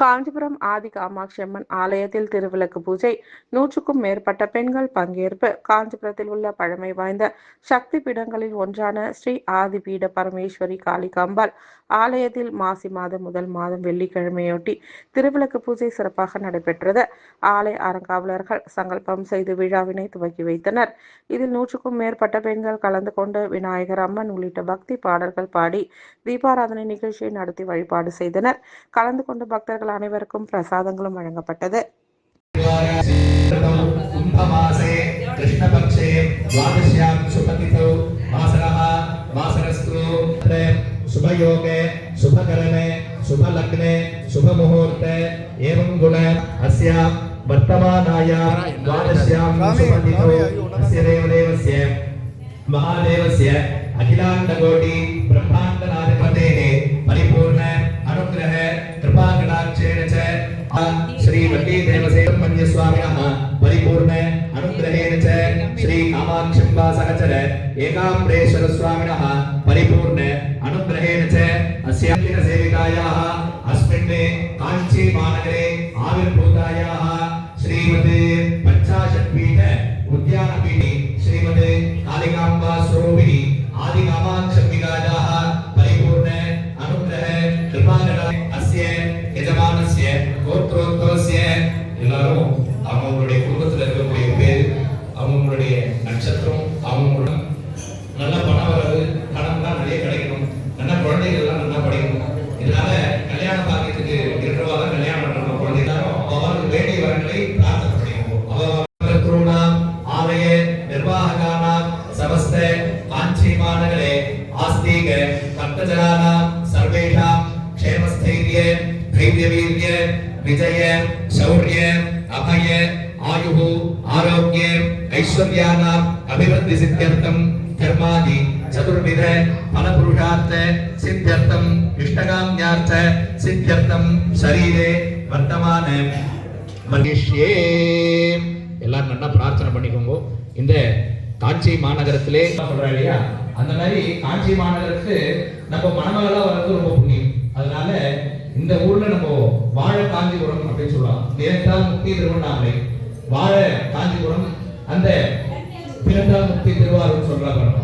காஞ்சிபுரம் ஆதி காமாட்சி அம்மன் ஆலயத்தில் திருவிளக்கு பூஜை. நூற்றுக்கும் மேற்பட்ட பெண்கள் பங்கேற்பு. காஞ்சிபுரத்தில் உள்ள பழமை வாய்ந்த சக்தி பீடங்களில் ஒன்றான ஸ்ரீ ஆதிபீட பரமேஸ்வரி காளிகாம்பாள். ஆலயத்தில் மாசி மாதம் முதல் மாதம் வெள்ளிக்கிழமையொட்டி திருவிளக்கு பூஜை சிறப்பாக நடைபெற்றது. ஆலய அறங்காவலர்கள் சங்கல்பம் செய்து விழாவினை துவக்கி வைத்தனர். இதில் நூற்றுக்கும் மேற்பட்ட பெண்கள் கலந்து கொண்டு விநாயகர் அம்மன் உள்ளிட்ட பக்தி பாடல்கள் பாடி தீபாராதனை நிகழ்ச்சியை நடத்தி வழிபாடு செய்தனர். கலந்து கொண்ட பக்தர்கள் அனைவருக்கும் பிரசாதங்களும் வழங்கப்பட்டது कुम्भमासे कृष्णपक्षे द्वादश्यां शुभतिथौ मासरः मासरस्तु अत्र शुभयोगे शुभकरणे शुभलग्ने शुभमुहूर्ते एवं गुण अस्य वर्तमानाय द्वादश्यां शुभतिथौ अस्य देवदेवस्य महादेवस्य अखिलाण्डकोटि ब्रह्माण्डनाधिपतेः श्री वल्लीदेवसेवन्यस्वामिनः परिपूर्ण अनुग्रहेण च श्री कामाक्षम्बा सहचर एकाम्बरेश्वरस्वामिनः परिपूर्ण अनुग्रहेण च अस्यान्तिक सेविकायाः अस्मिन् काञ्ची मानगरे आविर्भूतायाः ஆஸ்தீக பக்தஜனானாம் சர்வேஷாம் க்ஷேமஸ்தைரிய தைரியவீரிய விஜய சௌரிய அபய ஆயுः ஆரோக்கிய ஐஸ்வர்யானாம் அபிவೃದ್ಧಿ சித்தியர்த்தம் கர்மாதி சதுர்வித பலபுருஷார்த்த சித்தியர்த்தம் இஷ்டகாம்யார்த்த சித்தியர்த்தம் சரீரே வர்த்தமான மகிஷ்யே எல்லாரும் நல்லா பிரார்த்தனை பண்ணிக்கோங்க. இந்த காஞ்சி மாநகரத்திலே. சொல்றா இல்லையா? அந்த மாதிரி காஞ்சி மாநகரத்துக்கு நம்ம மணமகளா வர்றது ரொம்ப புண்ணியம். அதனால இந்த ஊர்ல நம்ம வாழ காஞ்சிபுரம் அப்படின்னு சொல்லலாம் பிறந்தால் முக்தி திருவண்ணாமலை. வாழ காஞ்சிபுரம் அந்த பிறந்தால் முக்தி திருவாரூர் சொல்றாங்க